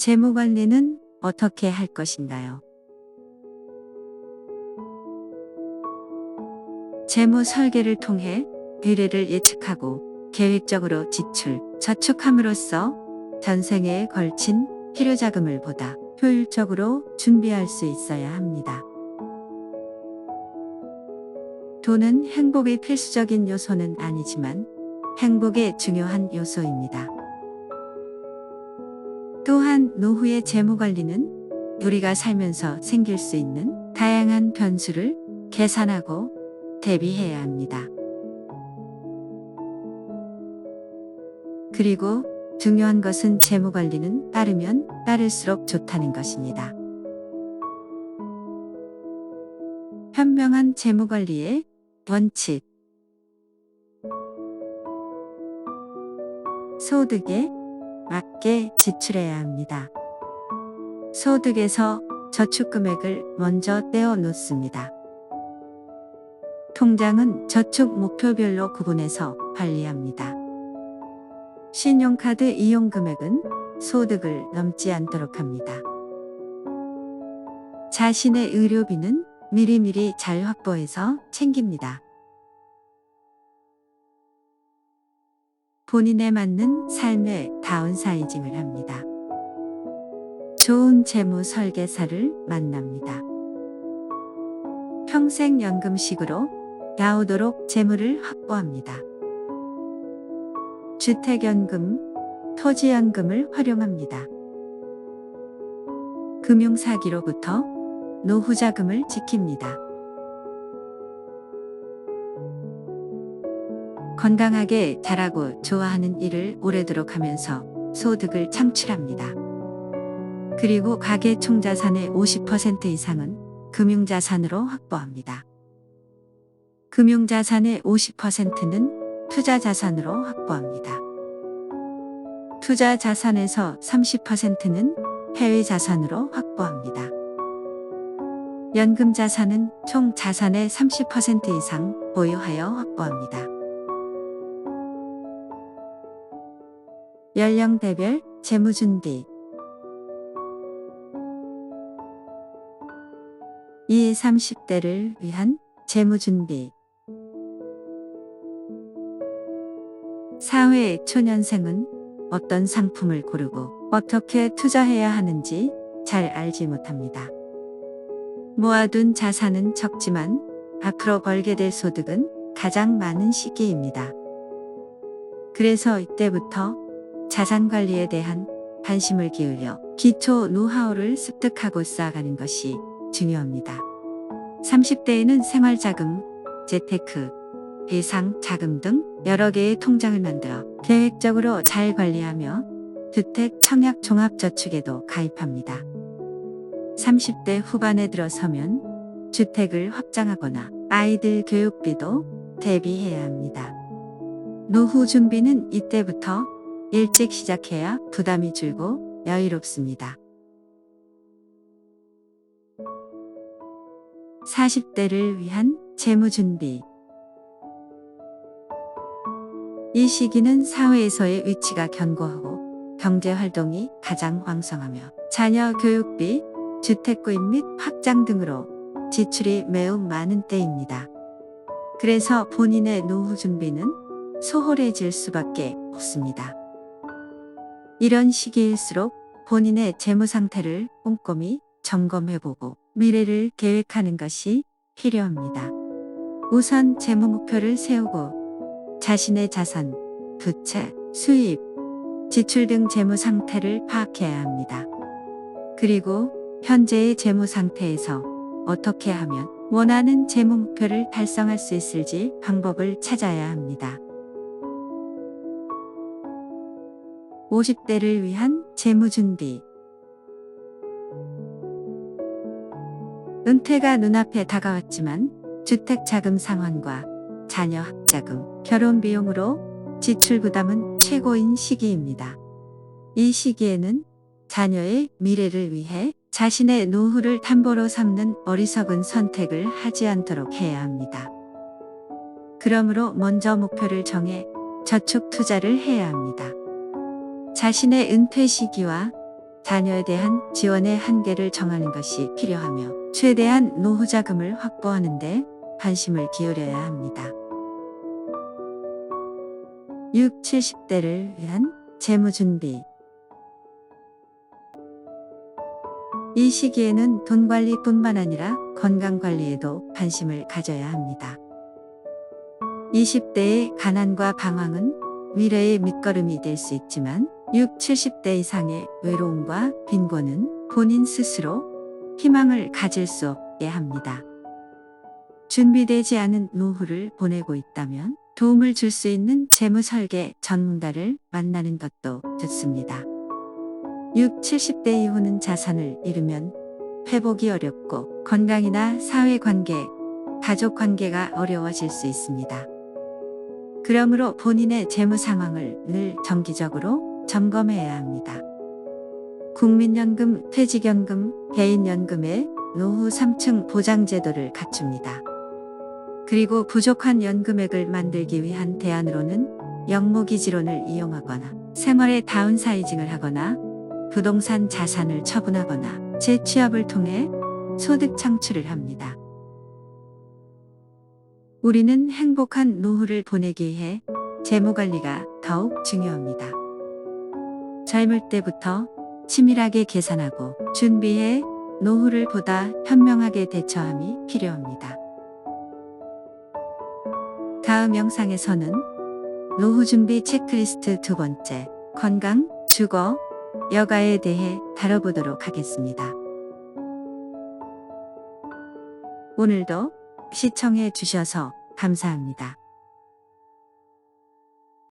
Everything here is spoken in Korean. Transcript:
재무 관리는 어떻게 할 것인가요? 재무 설계를 통해 미래를 예측하고 계획적으로 지출, 저축함으로써 전생에 걸친 필요 자금을 보다 효율적으로 준비할 수 있어야 합니다. 돈은 행복의 필수적인 요소는 아니지만 행복의 중요한 요소입니다. 또한 노후의 재무 관리는 우리가 살면서 생길 수 있는 다양한 변수를 계산하고 대비해야 합니다. 그리고 중요한 것은 재무 관리는 빠르면 빠를수록 좋다는 것입니다. 현명한 재무 관리의 원칙 소득에 맞게 지출해야 합니다. 소득에서 저축 금액을 먼저 떼어 놓습니다. 통장은 저축 목표별로 구분해서 관리합니다. 신용카드 이용 금액은 소득을 넘지 않도록 합니다. 자신의 의료비는 미리미리 잘 확보해서 챙깁니다. 본인에 맞는 삶의 다운사이징을 합니다. 좋은 재무 설계사를 만납니다. 평생연금식으로 나오도록 재물을 확보합니다. 주택연금, 토지연금을 활용합니다. 금융사기로부터 노후자금을 지킵니다. 건강하게 잘하고 좋아하는 일을 오래도록 하면서 소득을 창출합니다. 그리고 가계 총자산의 50% 이상은 금융자산으로 확보합니다. 금융자산의 50%는 투자자산으로 확보합니다. 투자자산에서 30%는 해외자산으로 확보합니다. 연금자산은 총 자산의 30% 이상 보유하여 확보합니다. 연령대별 재무준비 2, 30대를 위한 재무준비 사회 초년생은 어떤 상품을 고르고 어떻게 투자해야 하는지 잘 알지 못합니다. 모아둔 자산은 적지만 앞으로 벌게 될 소득은 가장 많은 시기입니다. 그래서 이때부터 자산 관리에 대한 관심을 기울여 기초 노하우를 습득하고 쌓아가는 것이 중요합니다. 30대에는 생활자금, 재테크, 예상 자금 등 여러 개의 통장을 만들어 계획적으로 잘 관리하며 주택 청약 종합저축에도 가입합니다. 30대 후반에 들어서면 주택을 확장하거나 아이들 교육비도 대비해야 합니다. 노후 준비는 이때부터 일찍 시작해야 부담이 줄고 여유롭습니다. 40대를 위한 재무 준비 이 시기는 사회에서의 위치가 견고하고 경제 활동이 가장 왕성하며 자녀 교육비, 주택 구입 및 확장 등으로 지출이 매우 많은 때입니다. 그래서 본인의 노후 준비는 소홀해질 수밖에 없습니다. 이런 시기일수록 본인의 재무 상태를 꼼꼼히 점검해보고 미래를 계획하는 것이 필요합니다. 우선 재무 목표를 세우고 자신의 자산, 부채, 수입, 지출 등 재무 상태를 파악해야 합니다. 그리고 현재의 재무 상태에서 어떻게 하면 원하는 재무 목표를 달성할 수 있을지 방법을 찾아야 합니다. 50대를 위한 재무 준비 은퇴가 눈앞에 다가왔지만 주택 자금 상환과 자녀 학자금, 결혼 비용으로 지출 부담은 최고인 시기입니다. 이 시기에는 자녀의 미래를 위해 자신의 노후를 담보로 삼는 어리석은 선택을 하지 않도록 해야 합니다. 그러므로 먼저 목표를 정해 저축 투자를 해야 합니다. 자신의 은퇴 시기와 자녀에 대한 지원의 한계를 정하는 것이 필요하며 최대한 노후 자금을 확보하는 데 관심을 기울여야 합니다. 6, 70대를 위한 재무 준비 이 시기에는 돈 관리뿐만 아니라 건강 관리에도 관심을 가져야 합니다. 20대의 가난과 방황은 미래의 밑거름이 될 수 있지만 6, 70대 이상의 외로움과 빈곤은 본인 스스로 희망을 가질 수 없게 합니다. 준비되지 않은 노후를 보내고 있다면 도움을 줄 수 있는 재무 설계 전문가를 만나는 것도 좋습니다. 6, 70대 이후는 자산을 잃으면 회복이 어렵고 건강이나 사회관계, 가족관계가 어려워질 수 있습니다. 그러므로 본인의 재무 상황을 늘 정기적으로 점검해야 합니다. 국민연금, 퇴직연금, 개인연금의 노후 3층 보장제도를 갖춥니다. 그리고 부족한 연금액을 만들기 위한 대안으로는 영목이지론을 이용하거나 생활의 다운사이징을 하거나 부동산 자산을 처분하거나 재취업을 통해 소득 창출을 합니다. 우리는 행복한 노후를 보내기 위해 재무 관리가 더욱 중요합니다. 젊을 때부터 치밀하게 계산하고 준비해 노후를 보다 현명하게 대처함이 필요합니다. 다음 영상에서는 노후 준비 체크리스트 두 번째, 건강, 주거, 여가에 대해 다뤄보도록 하겠습니다. 오늘도 시청해 주셔서 감사합니다.